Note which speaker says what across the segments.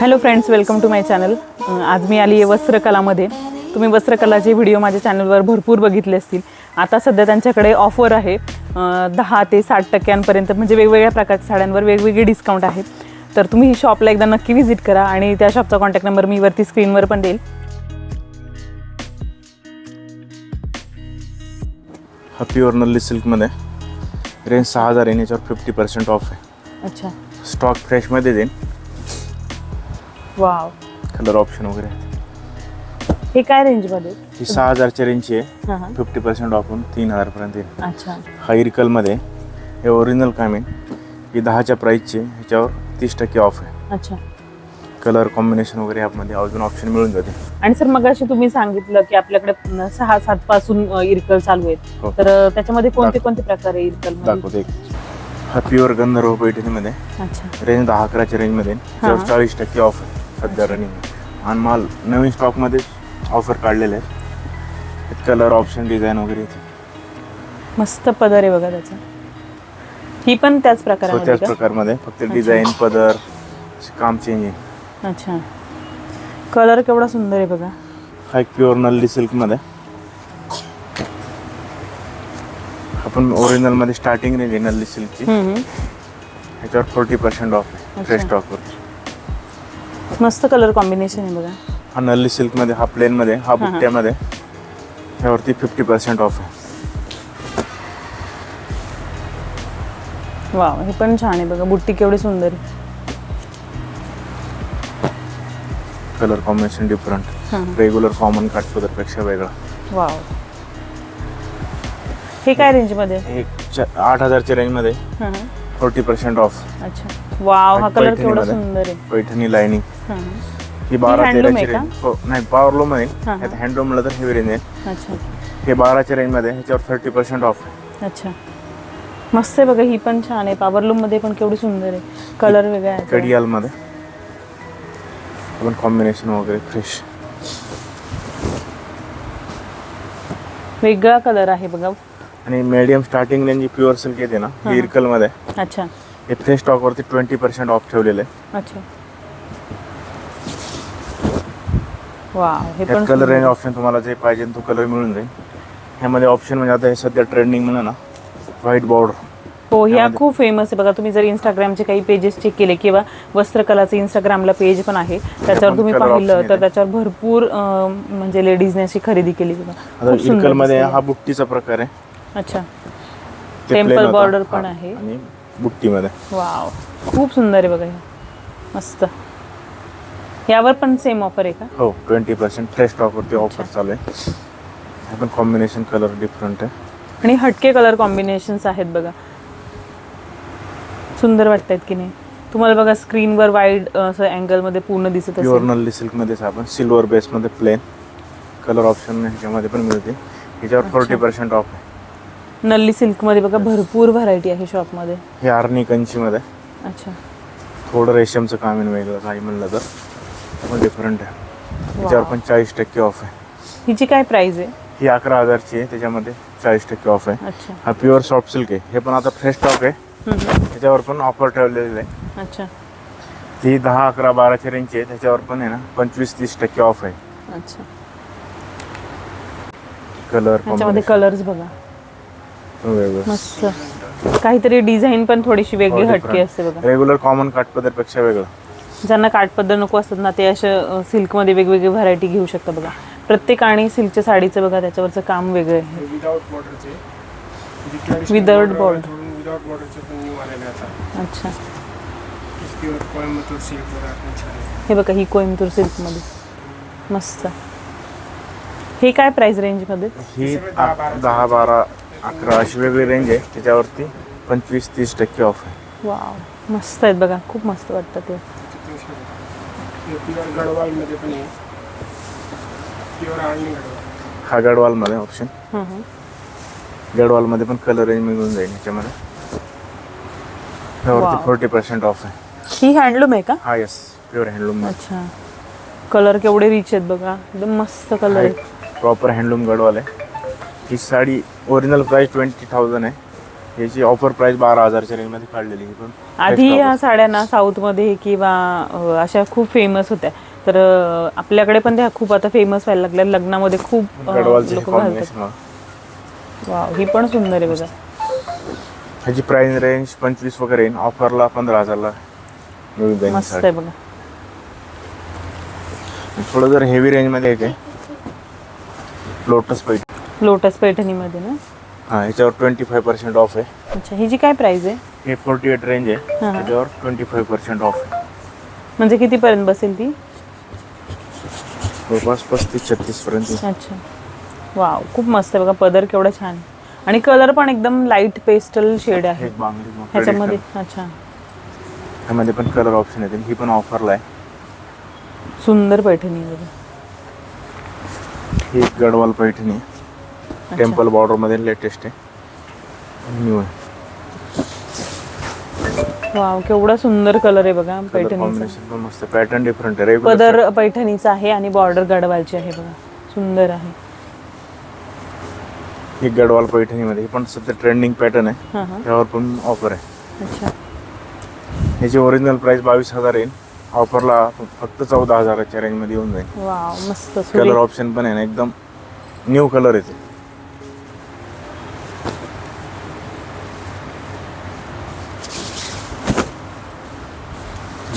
Speaker 1: Hello friends welcome to my channel आज मी आली आहे वस्त्रकलामध्ये. तुम्ही वस्त्रकलाचे व्हिडिओ माझ्या चॅनलवर भरपूर बघितले असतील. आता सध्या त्यांच्याकडे ऑफर आहे दहा ते साठ टक्क्यांपर्यंत म्हणजे वेगवेगळ्या प्रकारच्या साड्यांवर वेगवेगळे डिस्काउंट आहे तर तुम्ही ही शॉपला एकदा नक्की व्हिजिट करा आणि त्या शॉपचा कॉन्टॅक्ट नंबर मी वरती स्क्रीनवर पण देईल.
Speaker 2: हा प्युअर नल्ली सिल्कमध्ये रेंज सहा हजार आहे याच्यावर फिफ्टी पर्सेंट ऑफ आहे.
Speaker 1: अच्छा.
Speaker 2: स्टॉक फ्रेशमध्ये देईन.
Speaker 1: वाव
Speaker 2: कलर ऑप्शन वगैरे.
Speaker 1: हे काय रेंजमध्ये
Speaker 2: ही सहा हजारच्या रेंजची आहे.
Speaker 1: हां हां.
Speaker 2: फिफ्टी पर्सेंट ऑफ होऊन तीन हजारपर्यंत येईल.
Speaker 1: अच्छा.
Speaker 2: हा इरिकलमध्ये हे ओरिजिनल काम आहे ही दहाच्या प्राईसची आहे. ह्याच्यावर तीस टक्के ऑफ आहे.
Speaker 1: अच्छा.
Speaker 2: कलर कॉम्बिनेशन वगैरे यामध्ये अजून ऑप्शन मिळून जाते
Speaker 1: आणि सर मग तुम्ही सांगितलं की आपल्याकडे सहा सात पासून इरकल चालू आहेत.
Speaker 2: हो.
Speaker 1: तर त्याच्यामध्ये कोणते कोणते प्रकार आहे इरकल
Speaker 2: दाखवते हा प्युअर गंधर्व पैठणीमध्ये. रेंज दहा अकराच्या रेंजमध्ये. चाळीस टक्के ऑफ आहे सध्या रनिंग आणि माल नवीन स्टॉकमध्ये ऑफर काढलेले आहेत. कलर ऑप्शन डिझाईन वगैरे
Speaker 1: मस्त पदर आहे बघा त्याचा. ही पण त्याच
Speaker 2: सो
Speaker 1: प्रकारामध्ये
Speaker 2: त्याच प्रकारमध्ये. फक्त डिझाईन पदर काम चेंज आहे.
Speaker 1: अच्छा. कलर केवढा सुंदर आहे बघा.
Speaker 2: हा एक प्युअर नल्ली सिल्कमध्ये आपण ओरिजिनलमध्ये स्टार्टिंग रेंज आहे नल्ली सिल्कची. ह्याच्यावर फोर्टी पर्सेंट ऑफ आहे. फ्रेश स्टॉकवर
Speaker 1: मस्त कलर कॉम्बिनेशन आहे बघा.
Speaker 2: हा नल्ली सिल्कमध्ये हा प्लेनमध्ये हा. बुट्ट्यामध्ये ह्यावरती फिफ्टी पर्सेंट ऑफ आहे.
Speaker 1: वाव हे पण छान आहे बघा. बुट्टी केवढी सुंदर आहे.
Speaker 2: Colour combination different. Regular common काठपदरपेक्षा वेगळा.
Speaker 1: वाव हे काय रेंजमध्ये
Speaker 2: एक चा- आठ हजारच्या रेंजमध्ये
Speaker 1: हां, हां.
Speaker 2: फोर्टी पर्सेंट ऑफ
Speaker 1: अच्छा. वाव हा कलर केवढा. सुंदर आहे.
Speaker 2: पैठणी लाईनिंग
Speaker 1: हां,
Speaker 2: बारा तेराची
Speaker 1: आहे?
Speaker 2: रेंज हो नाही पॉवरलूम आहे.
Speaker 1: हां,
Speaker 2: यात
Speaker 1: हां.
Speaker 2: हँडलूमला तर हेवी रेंज आहे.
Speaker 1: अच्छा.
Speaker 2: हे बाराच्या रेंजमध्ये ह्याच्यावर थर्टी पर्सेंट ऑफ आहे
Speaker 1: अच्छा. मस्त आहे बघा ही पण छान आहे. पावरलूममध्ये पण केवढी सुंदर आहे. कलर वेगळा आहे. त्याचा.
Speaker 2: कडियालमध्ये आपण कॉम्बिनेशन वगैरे फ्रेश
Speaker 1: वेगळा कलर आहे बघा.
Speaker 2: आणि medium starting range pure silk येते ना
Speaker 1: हां.
Speaker 2: ही इरकलमध्ये
Speaker 1: अच्छा.
Speaker 2: हे फ्रेश स्टॉकवरती ट्वेंटी पर्सेंट ऑफ ठेवलेलं. आहे
Speaker 1: अच्छा. वाव हे पण
Speaker 2: कलर रेंज. ऑप्शन तुम्हाला जे पाहिजे तो कलर मिळून जाईल. ह्यामध्ये ऑप्शन म्हणजे आता हे सध्या ट्रेंडिंग म्हणा ना व्हाईट बॉर्डर
Speaker 1: हो ह्या खूप फेमस आहे. बघा तुम्ही जर इंस्टाग्रामचे काही पेजेस चेक केले किंवा वस्त्रकलाचं इंस्टाग्रामला पेज पण आहे त्याच्यावर तुम्ही पाहिलं तर. त्याच्यावर भरपूर म्हणजे लेडीजने अशी खरेदी केली बघा. दिसतंय.
Speaker 2: हा बुट्टीचा प्रकार आहे.
Speaker 1: अच्छा.
Speaker 2: होता.
Speaker 1: border पण. आहे.
Speaker 2: बुट्टीमध्ये.
Speaker 1: वाव खूप सुंदर आहे बघा हे. मस्त. यावर पण सेम ऑफर आहे का?
Speaker 2: हो ट्वेंटी पर्सेंट फ्रेश स्टॉकवरती ऑफर चालू आहे. पण कॉम्बिनेशन कलर डिफरंट आहे.
Speaker 1: आणि हटके कलर कॉम्बिनेशन्स आहेत बघा. सुंदर वाटत की नाही? तुम्हाला बघा स्क्रीनवर वाईड असं अँगलमध्ये पूर्ण दिसत
Speaker 2: प्युअर
Speaker 1: असेल
Speaker 2: नल्ली सिल्कमध्येच आपण. सिल्वर बेसमध्ये प्लेन कलर ऑप्शन ह्याच्यामध्ये पण मिळते ह्याच्यावर फोर्टी पर्सेंट ऑफ आहे.
Speaker 1: नल्ली सिल्कमध्ये बघा भरपूर व्हरायटी आहे शॉपमध्ये
Speaker 2: हे आर्नी कंचीमध्ये
Speaker 1: अच्छा.
Speaker 2: थोडं रेशमचं काम आहे वेगळं काही म्हणलं तर. पण डिफरंट आहे. त्याच्यावर पण चाळीस टक्के ऑफ आहे.
Speaker 1: हिची काय प्राइस आहे?
Speaker 2: ही अकरा हजारची आहे त्याच्यामध्ये चाळीस टक्के ऑफ आहे.
Speaker 1: अच्छा.
Speaker 2: हा प्युअर सॉफ्ट सिल्क आहे. हे पण आता फ्रेश स्टॉक आहे. त्याच्यावर पण ऑफर ठेवलेली आहे.
Speaker 1: अच्छा.
Speaker 2: ती दहा अकरा बाराच्या रेंजची आहे. त्याच्यावर पण आहे ना पंचवीस तीस टक्के ऑफ आहे.
Speaker 1: अच्छा.
Speaker 2: कलर
Speaker 1: ह्याच्यामध्ये कलर्स बघा. मस्त. काहीतरी डिझाईन पण थोडीशी वेगळी हटके. असते बघा.
Speaker 2: रेग्युलर कॉमन काठपदरपेक्षा वेगळं.
Speaker 1: ज्यांना काठपदर नको असतात ना ते अशा सिल्कमध्ये वेगवेगळी व्हरायटी घेऊ शकता बघा. प्रत्येक आणि सिल्कच्या साडीचं बघा त्याच्यावरचं काम वेगळं आहे.
Speaker 3: Without
Speaker 1: border.
Speaker 3: विदाउट बॉर्डरचे पण न्यू आलेले आता.
Speaker 1: अच्छा.
Speaker 3: प्युअर कोयम्बतूर सिल्क वगैरे आपण छान आहे.
Speaker 1: हे बघा ही कोइंबतूर सिल्कमध्ये मस्त. हे काय प्राइस रेंजमध्ये
Speaker 2: ही
Speaker 3: दहा,
Speaker 2: आ-
Speaker 3: बारा
Speaker 2: दहा बारा अकरा अशी वेगळी रेंज आहे. त्याच्यावरती पंचवीस तीस टक्के ऑफ आहे.
Speaker 1: वाव. मस्त आहेत बघा. खूप मस्त वाटतं ते.
Speaker 3: हे प्युअर गडवालमध्ये पण आहे. प्युअर आणि गडवाल.
Speaker 2: हा गडवालमध्ये ऑप्शन
Speaker 1: हं, हं.
Speaker 2: गडवालमध्ये पण कलर रेंज मिळून जाईल ह्याच्यामध्ये फोर्टी पर्सेंट ऑफ आहे.
Speaker 1: ही हँडलूम आहे का?
Speaker 2: हा येस प्युअर हँडलूम
Speaker 1: अच्छा. कलर केवढे रिच आहेत बघा. एकदम मस्त कलर आहेत.
Speaker 2: प्रॉपर हँडलूम गडवाल आहे. ही sari original price twenty thousand आहे. याची ऑफर प्राइस बारा हजारच्या रेंजमध्ये काढलेली ही पण
Speaker 1: आधी ह्या ना साऊथमध्ये किंवा अ, अशा खूप फेमस होत्या. तर अ, आपल्याकडे पण त्या खूप आता फेमस व्हायला लागल्या लग्नामध्ये खूप
Speaker 2: गडवालचे
Speaker 1: लोक घालतात.
Speaker 2: कॉम्बिनेशन
Speaker 1: वाव ही पण सुंदर आहे बघा.
Speaker 2: ह्याची प्राइस रेंज पंचवीस वगैरे येईल ऑफरला पंधरा हजारला मिळून जाईल ही
Speaker 1: मस्त
Speaker 2: साडी.
Speaker 1: आहे बघा.
Speaker 2: थोडं जर हेवी रेंजमध्ये येते लोटस पैठ
Speaker 1: लोटस पैठणीमध्ये ना?
Speaker 2: हा ह्याच्यावर ट्वेंटी फाईव्ह पर्सेंट ऑफ आहे.
Speaker 1: अच्छा ही जी काय प्राइस आहे?
Speaker 2: हे फोर्टी एट रेंज आहे.
Speaker 1: हा.
Speaker 2: त्याच्यावर ट्वेंटी फाईव्ह पर्सेंट ऑफ आहे.
Speaker 1: म्हणजे कितीपर्यंत बसेल ती?
Speaker 2: जवळपास पस्तीस छत्तीस पर्यंत
Speaker 1: अच्छा. वाव खूप मस्त आहे बघा. पदर केवढा छान. आणि कलर पण एकदम लाइट पेस्टल शेड आहे. ह्याच्यामध्ये. अच्छा.
Speaker 2: ह्यामध्ये पण कलर ऑप्शन येते ही पण ऑफरला आहे.
Speaker 1: सुंदर पैठणी
Speaker 2: ही एक गडवाल पैठणी. टेम्पल बॉर्डरमध्ये लेटेस्ट आहे. न्यू आहे.
Speaker 1: वाव केवढा सुंदर कलर आहे बघा पैठणीचा.
Speaker 2: मस्त. पॅटर्न डिफरंट आहे.
Speaker 1: पदर पैठणीचा आहे आणि बॉर्डर गडवालची आहे बघा. सुंदर आहे.
Speaker 2: ही गडवाल पैठणीमध्ये. ही पण सध्या ट्रेंडिंग पॅटर्न आहे.
Speaker 1: हां हां.
Speaker 2: त्यावर पण ऑफर आहे.
Speaker 1: अच्छा.
Speaker 2: ह्याची ओरिजिनल प्राइस बावीस हजार येईल. ऑफरला फक्त चौदा हजाराच्या रेंजमध्ये येऊन जाईल.
Speaker 1: मस्त.
Speaker 2: कलर ऑप्शन पण आहे ना एकदम न्यू कलर येते.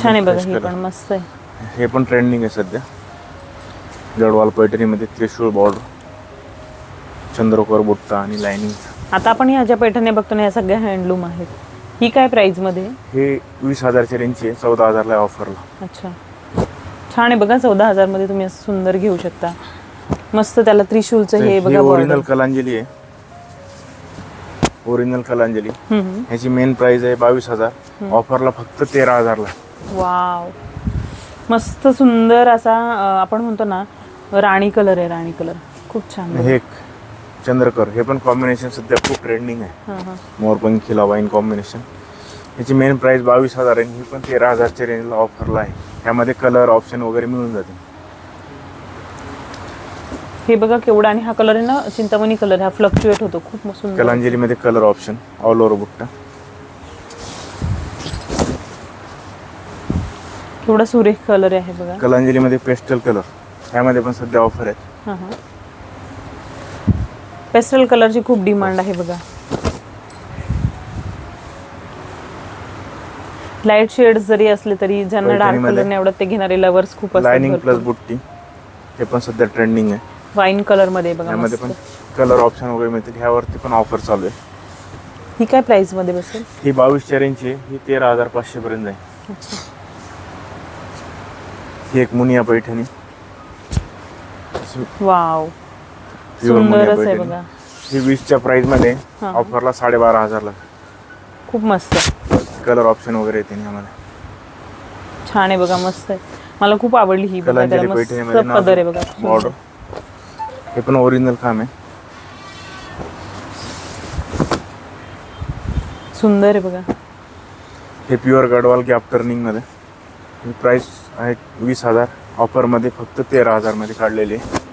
Speaker 1: छान आहे बघा
Speaker 2: fresh
Speaker 1: ही
Speaker 2: color.
Speaker 1: पण मस्त आहे.
Speaker 2: हे पण ट्रेंडिंग आहे सध्या. गडवाल पैठणीमध्ये त्रिशूळ बॉर्डर चंद्रकोर बुट्टा आणि लाइनिंग
Speaker 1: आता आपण ह्या ज्या पैठणी बघतो ना ह्या सगळ्या हँडलूम आहेत. ही काय प्राइसमध्ये? आहे?
Speaker 2: हे वीस हजारच्या रेंजची आहे चौदा हजारला ऑफरला
Speaker 1: अच्छा. छान आहे बघा चौदा हजारमध्ये तुम्ही असं सुंदर घेऊ शकता. मस्त त्याला त्रिशूलचं हे बघा
Speaker 2: ओरिजिनल
Speaker 1: border.
Speaker 2: कलांजली आहे. ओरिजिनल कलांजली.
Speaker 1: हम्म, हम्म.
Speaker 2: ह्याची मेन प्राइस आहे बावीस हजार. ऑफरला फक्त तेरा हजारला.
Speaker 1: वाव. मस्त सुंदर असा अं, आपण म्हणतो ना राणी कलर आहे राणी कलर खूप छान
Speaker 2: हे एक चंद्रकर हे पण कॉम्बिनेशन सध्या खूप ट्रेंडिंग आहे. मोरपंखीला वाईन कॉम्बिनेशन ह्याची मेन प्राइस बावीस हजार आहे ही पण तेरा हजारच्या रेंजला ऑफरला आहे. ह्यामध्ये कलर ऑप्शन वगैरे मिळून जाते.
Speaker 1: हे बघा केवढा आणि हा कलर आहे ना चिंतामणी कलर हा फ्लक्च्युएट होतो. खूप मस्त
Speaker 2: कलांजलीमध्ये कलर ऑप्शन ऑल ओव्हर बुट्टा.
Speaker 1: केवढा सुरेख कलर आहे बघा.
Speaker 2: कलांजलीमध्ये पेस्टल कलर ह्यामध्ये पण सध्या ऑफर आहे
Speaker 1: हां हां. पेस्टल कलरची खूप डिमांड आहे बघा. लाइट शेड जरी असले तरी ज्यांना डार्क कलर नाही आवडत ते घेणारे लवर्स खूप
Speaker 2: लाइनिंग प्लस बुट्टी. हे पण सध्या ट्रेंडिंग आहे.
Speaker 1: वाईन कलरमध्ये बघा
Speaker 2: ह्यामध्ये
Speaker 1: मस्त.
Speaker 2: पण कलर ऑप्शन वगैरे मिळतील. ह्यावरती पण ऑफर चालू आहे.
Speaker 1: ही काय प्राइसमध्ये बसेल?
Speaker 2: ही बावीसच्या रेंजची आहे. ही तेरा हजार पाचशे पर्यंत जाईल
Speaker 1: अच्छा.
Speaker 2: ही एक मुनिया पैठणी.
Speaker 1: वाव सुंदरच आहे. बघा.
Speaker 2: ही वीसच्या प्राइसमध्ये
Speaker 1: हा.
Speaker 2: ऑफरला साडेबारा हजारला.
Speaker 1: खूप मस्त. आहे
Speaker 2: कलर ऑप्शन वगैरे येते ह्यामध्ये
Speaker 1: छान आहे बघा मस्त आहे. मला खूप आवडली ही बघा
Speaker 2: कलांजली
Speaker 1: त्याला मस्त
Speaker 2: पैठणीमध्ये
Speaker 1: पदर आहे बघा
Speaker 2: बॉर्डर हे पण ओरिजिनल काम आहे.
Speaker 1: सुंदर आहे बघा.
Speaker 2: हे प्युअर गडवाल गॅप टर्निंगमध्ये. ही प्राइस आहे वीस हजार. ऑफरमध्ये फक्त तेरा हजारमध्ये काढलेली आहे.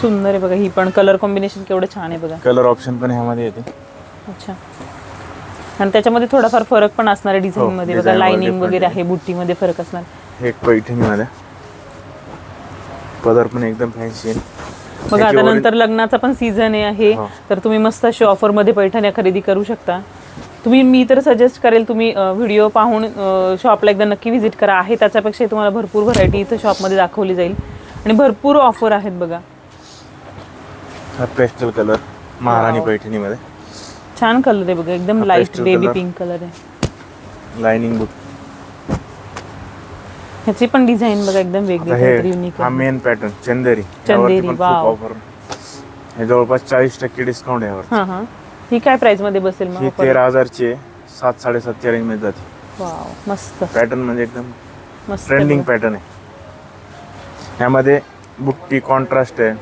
Speaker 1: सुंदर आहे बघा ही पण कलर कॉम्बिनेशन केवढं छान आहे बघा.
Speaker 2: कलर ऑप्शन पण ह्यामध्ये येते.
Speaker 1: अच्छा. आणि त्याच्यामध्ये थोडाफार फरक पण असणार आहे डिझाईन
Speaker 2: हो,
Speaker 1: मध्ये
Speaker 2: design
Speaker 1: बघा लाइनिंग वगैरे
Speaker 2: आहे.
Speaker 1: बुट्टीमध्ये फरक असणार.
Speaker 2: हे एक पैठणीमध्ये पदर पण एकदम फॅन्सी
Speaker 1: बघा
Speaker 2: ह्याची
Speaker 1: आता नंतर लग्नाचा पण सीझन आहे
Speaker 2: हो.
Speaker 1: तर तुम्ही मस्त अशी ऑफरमध्ये पैठण्या खरेदी करू शकता. तुम्ही मी तर सजेस्ट करेल तुम्ही व्हिडिओ पाहून शॉपला एकदा नक्की व्हिजिट करा. आहे त्याच्यापेक्षा तुम्हाला भरपूर व्हरायटी इथं शॉपमध्ये दाखवली जाईल. आणि भरपूर ऑफर आहेत बघा.
Speaker 2: हा पेस्टल कलर महाराणी
Speaker 1: Wow.
Speaker 2: पैठणीमध्ये.
Speaker 1: छान कलर आहे बघा एकदम
Speaker 2: हा
Speaker 1: light
Speaker 2: pastel
Speaker 1: baby
Speaker 2: color.
Speaker 1: Pink colour आहे.
Speaker 2: लाइनिंग बुक
Speaker 1: ह्याची पण डिझाईन बघा एकदम वेगळी काहीतरी
Speaker 2: हे
Speaker 1: युनिक
Speaker 2: हा मेन पॅटर्न चंदेरी
Speaker 1: चंदेरी,
Speaker 2: यावरती पण खूप
Speaker 1: wow.
Speaker 2: ऑफर हे जवळपास चाळीस टक्के डिस्काउंट आहे यावर
Speaker 1: हा हा. ही काय प्राइसमध्ये बसेल मग
Speaker 2: ही
Speaker 1: offer?
Speaker 2: तेरा हजारची आहे. सात साडेसातच्या रेंजमध्ये जाते.
Speaker 1: वाव मस्त.
Speaker 2: पॅटर्न म्हणजे एकदम
Speaker 1: मस्त
Speaker 2: ट्रेंडिंग
Speaker 1: बघा.
Speaker 2: पॅटर्न आहे. ह्यामध्ये बुट्टी कॉन्ट्रास्ट आहे.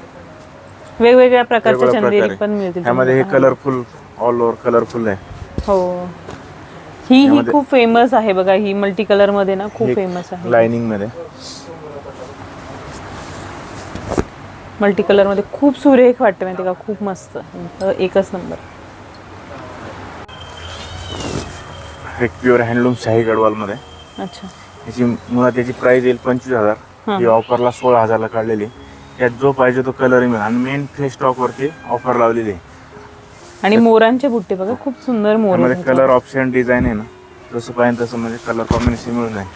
Speaker 1: वेगवेगळ्या प्रकारच्या
Speaker 2: वेगवेगळ्या
Speaker 1: चंदेरी. पण मिळतील
Speaker 2: ह्यामध्ये हे
Speaker 1: तुम्हाला.
Speaker 2: कलरफुल ऑल ओव्हर कलरफुल आहे.
Speaker 1: हो. ही ही खूप फेमस आहे बघा ही मल्टी कलरमध्ये ना खूप फेमस आहे.
Speaker 2: लाइनिंगमध्ये.
Speaker 1: मल्टी कलरमध्ये खूप सुरेख वाटते माहिती का? खूप मस्त. अं, एकच नंबर
Speaker 2: एक प्युअर हँडलूम शाही गडवालमध्ये
Speaker 1: अच्छा.
Speaker 2: याची मुळात त्याची प्राइस येईल पंचवीस हजार.
Speaker 1: हां.
Speaker 2: ऑफरला सोळा हजारला काढलेली. त्यात जो पाहिजे तो कलर मिळेल. आणि मेन फ्रेश स्टॉकवरती ऑफर लावलेली आहे.
Speaker 1: आणि मोरांचे बुट्टे बघा खूप सुंदर मोर
Speaker 2: त्यामध्ये कलर ऑप्शन डिझाईन आहे ना जसं पाहिजे तसं म्हणजे कलर कॉम्बिनेशन मिळून जाईल.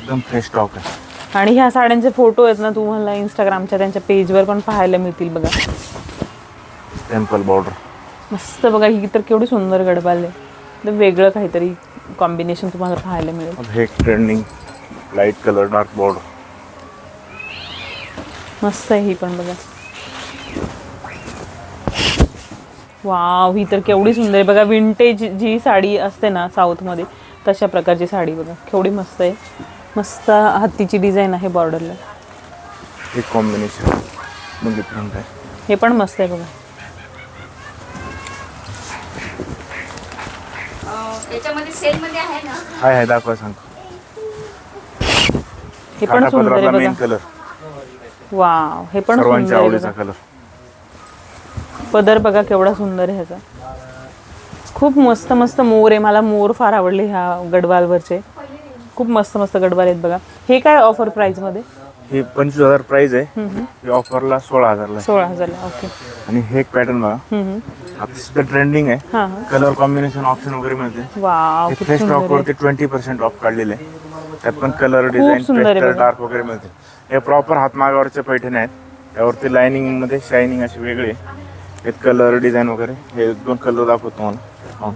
Speaker 2: एकदम फ्रेश स्टॉक आहे.
Speaker 1: आणि ह्या साड्यांचे फोटो आहेत ना तुम्हाला इंस्टाग्रामच्या त्यांच्या पेजवर पण पाहायला मिळतील बघा.
Speaker 2: टेम्पल बॉर्डर
Speaker 1: मस्त बघा ही तर केवढी सुंदर गडबाल आहे. एकदम वेगळं काहीतरी कॉम्बिनेशन तुम्हाला पाहायला मिळेल.
Speaker 2: हे trending light colour dark border
Speaker 1: मस्त आहे ही पण बघा. वाव ही तर केवढी सुंदर आहे. बघा विंटेज जी साडी असते ना साऊथमध्ये तशा प्रकारची साडी बघा. केवढी मस्त आहे. मस्त हत्तीची डिझाईन आहे बॉर्डरला
Speaker 2: हे कॉम्बिनेशन आहे.
Speaker 1: हे पण मस्त आहे बघा.
Speaker 4: अं, त्याच्यामध्ये सेलमध्ये आहे ना?
Speaker 2: हाय हाय दाखवा
Speaker 1: हे पण सुंदर आहे
Speaker 2: मेन
Speaker 1: बघा.
Speaker 2: कलर
Speaker 1: वाव हे पण
Speaker 2: सर्वांच्या
Speaker 1: सुंदर आहे
Speaker 2: आवडीचा
Speaker 1: बघा.
Speaker 2: कलर
Speaker 1: पदर बघा केवढा सुंदर आहे ह्याचा. खूप मस्त मस्त मोर आहे. मला मोर फार आवडले ह्या गडवालवरचे. खूप मस्त मस्त गडवाल आहेत बघा. हे काय ऑफर प्राइसमध्ये?
Speaker 2: हे पंचवीस हजार प्राइस आहे. हे ऑफरला सोळा हजारला आहे.
Speaker 1: सोळा हजारला ओके
Speaker 2: आणि हे एक पॅटर्न बघा. आता सध्या ट्रेंडिंग आहे.
Speaker 1: हा हा.
Speaker 2: कलर कॉम्बिनेशन ऑप्शन वगैरे मिळते.
Speaker 1: वाव
Speaker 2: हे फ्रेश स्टॉक वरती ट्वेंटी पर्सेंट ऑफ काढलेले आहे. त्यात पण कलर डिझाईन
Speaker 1: सुंदर आहे
Speaker 2: पेस्टल
Speaker 1: बघा.
Speaker 2: डार्क वगैरे मिळते. हे प्रॉपर हातमागावरचे पैठणे आहेत. त्यावरती लाइनिंगमध्ये शायनिंग असे वेगळे आहेत कलर डिझाईन वगैरे. हे दोन कलर दाखवतो तुम्हाला. हो.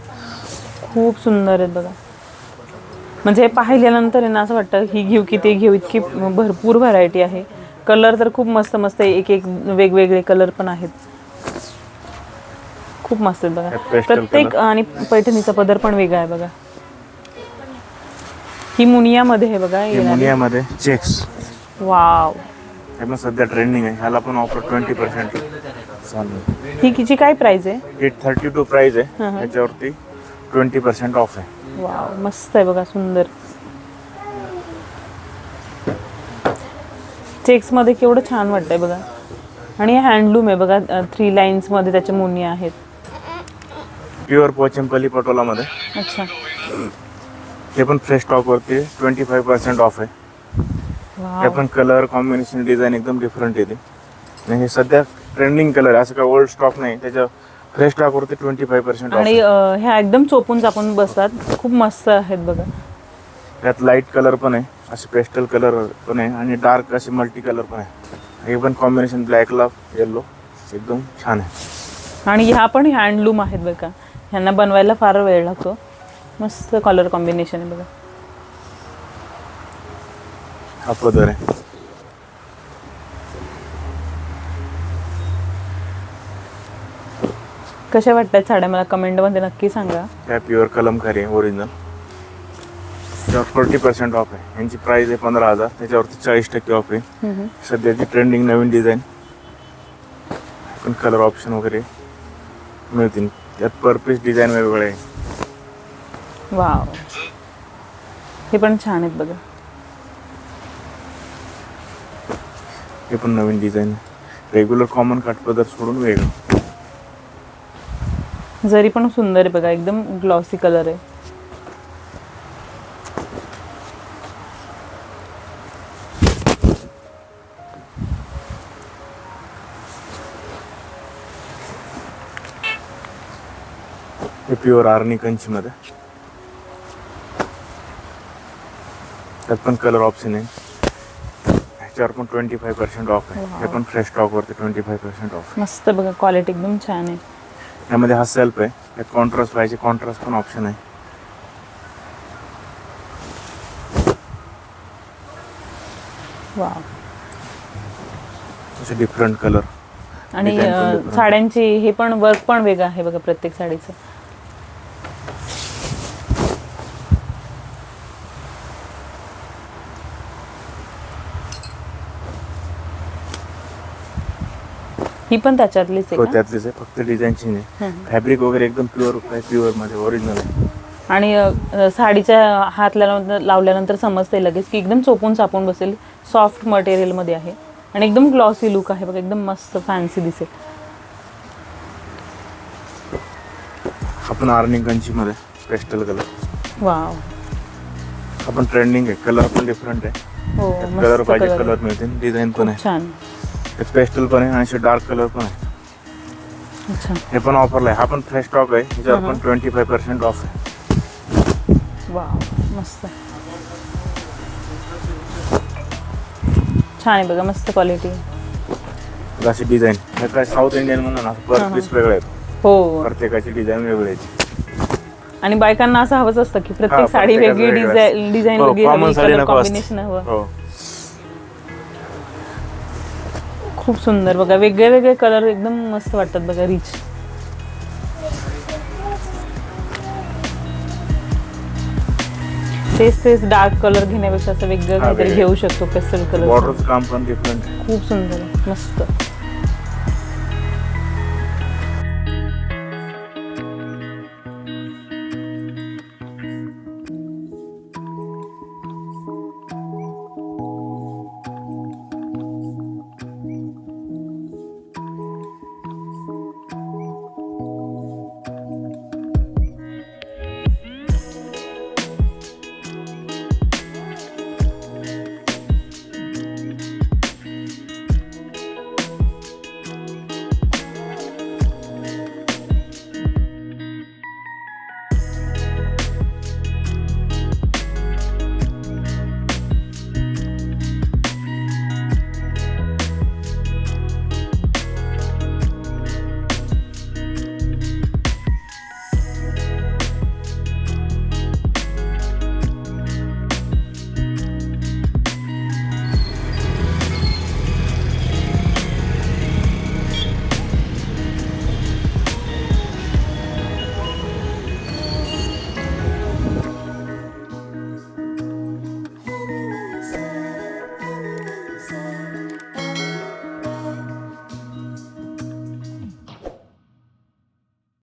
Speaker 1: खूप सुंदर आहेत बघा. म्हणजे हे पाहिल्यानंतर आहे ना असं वाटतं ही घेऊ की ते घेऊ. इतकी भरपूर व्हरायटी आहे. कलर तर खूप मस्त मस्त आहे. एक एक वेगवेगळे कलर पण आहेत. खूप मस्त आहेत बघा. प्रत्येक. आणि पैठणीचा पदर पण वेगळा आहे बघा. ही मुनियामध्ये आहे बघा.
Speaker 2: मुनियामध्ये चेक्स
Speaker 1: वाव.
Speaker 2: हे पण सध्या ट्रेंडिंग आहे. ह्याला पण ऑफर ट्वेंटी पर्सेंट चालू
Speaker 1: ही किची काय प्राइस आहे?
Speaker 2: एट थर्टी टू प्राइस आहे.
Speaker 1: हा,
Speaker 2: ट्वेंटी पर्सेंट ऑफ आहे.
Speaker 1: वाव मस्त आहे बघा सुंदर. चेक्समध्ये केवढं छान वाटतंय बघा. आणि हँडलूम आहे बघा थ्री लाईन्समध्ये त्याच्या मुनी आहेत.
Speaker 2: प्युअर पोचेम्पली पटोलामध्ये
Speaker 1: अच्छा.
Speaker 2: ते पण फ्रेश स्टॉकवरती ट्वेंटी फाईव्ह पर्सेंट ऑफ आहे.
Speaker 1: वाव
Speaker 2: पण कलर कॉम्बिनेशन डिझाईन एकदम डिफरंट येते. आणि हे सध्या ट्रेंडिंग कलर आहे. असं काय ओल्ड स्टॉक नाही. त्याच्या फ्रेश स्टॉकवरती ट्वेंटी फाईव्ह पर्सेंट
Speaker 1: आणि ह्या एकदम चोपून चापून बसतात. खूप मस्त आहेत बघा.
Speaker 2: त्यात लाइट कलर पण आहे. असे पेस्टल कलर पण आहे. आणि डार्क असे मल्टी कलर पण आहे. हे पण कॉम्बिनेशन ब्लॅकला येल्लो एकदम छान आहे.
Speaker 1: आणि ह्या पण हँडलूम आहेत बघा. ह्यांना बनवायला फार वेळ लागतो. मस्त कलर कॉम्बिनेशन आहे बघा.
Speaker 2: पदर आहे
Speaker 1: कशा वाटतात साड्या? मला कमेंटमध्ये नक्की सांगा.
Speaker 2: त्या प्युअर कलमकारी आहे ओरिजिनल त्यावर फोर्टी पर्सेंट ऑफ आहे. यांची प्राइस आहे पंधरा हजार. त्याच्यावरती चाळीस टक्के ऑफ आहे सध्याची ट्रेंडिंग नवीन डिझाईन पण कलर ऑप्शन वगैरे मिळतील. त्यात पर पीस डिझाईन वेगवेगळे आहे.
Speaker 1: वाव हे पण छान आहेत बघा.
Speaker 2: हे पण नवीन डिझाईन रेग्युलर कॉमन काठपदर सोडून वेगळं.
Speaker 1: जरी पण सुंदर आहे बघा एकदम ग्लॉसी कलर आहे.
Speaker 2: हे प्युअर आर्नी कंचीमध्ये. त्यात पण कलर ऑप्शन आहे. ह्याच्यावर पण ट्वेंटी फाईव्ह पर्सेंट ऑफ आहे हे पण फ्रेश स्टॉकवरती ट्वेंटी फाईव्ह पर्सेंट ऑफ
Speaker 1: मस्त बघा क्वालिटी एकदम छान आहे.
Speaker 2: यामध्ये हा सेल्फ आहे. त्यात कॉन्ट्रास्ट पाहिजे कॉन्ट्रास्ट पण ऑप्शन आहे. असे डिफरंट कलर
Speaker 1: आणि. साड्यांची हे पण वर्क पण वेगळं आहे बघा प्रत्येक साडीचं. ही पण त्याच्यातलीच आहे
Speaker 2: हो? त्यातलीच आहे फक्त डिझाईन चेंज आहे फॅब्रिक वगैरे एकदम प्युअर आहे प्युअरमध्ये ओरिजिनल आहे.
Speaker 1: आणि अं, साडीच्या हात लावल्यानंतर लावल्यानंतर समजते लगेच की एकदम चोपून चापून बसेल सॉफ्ट मटेरियलमध्ये आहे. आणि एकदम ग्लॉसी लुक आहे बघा एकदम मस्त फॅन्सी दिसेल.
Speaker 2: आपण आर्निंग कंचीमध्ये पेस्टल कलर
Speaker 1: वाव
Speaker 2: आपण ट्रेंडिंग आहे कलर पण डिफरंट आहे.
Speaker 1: हो
Speaker 2: कलर पाहिजे
Speaker 1: कलर
Speaker 2: कलर मिळतील डिझाईन पण आहे.
Speaker 1: छान.
Speaker 2: पेस्टल पण आहे आणि असे डार्क कलर पण आहे.
Speaker 1: अच्छा.
Speaker 2: हे पण ऑफरला आहे. हा पण फ्रेश स्टॉक आहे. ह्याच्यावर पण ट्वेंटी फाय पर्सेंट ऑफ आहे
Speaker 1: मस्त. छान आहे बघा मस्त क्वालिटी
Speaker 2: अशी डिझाईन हे काय साऊथ इंडियन म्हणून ना पर पीस वेगळे आहेत.
Speaker 1: हो.
Speaker 2: प्रत्येकाची डिझाईन वेगळी आहे.
Speaker 1: आणि बायकांना असं हवंच असतं की
Speaker 2: हा,
Speaker 1: प्रत्येक साडी वेगळी डिझाईन. डिझाईन
Speaker 2: हो,
Speaker 1: वेगळी. कॉम्बिनेशन हवं. खूप सुंदर बघा वेगळे वेगळे कलर एकदम मस्त वाटतात बघा रिच तेच तेच डार्क कलर घेण्यापेक्षा असं वेगळं काहीतरी. घेऊ शकतो पेस्टल कलर
Speaker 2: काम पण डिफरंट
Speaker 1: खूप सुंदर मस्त.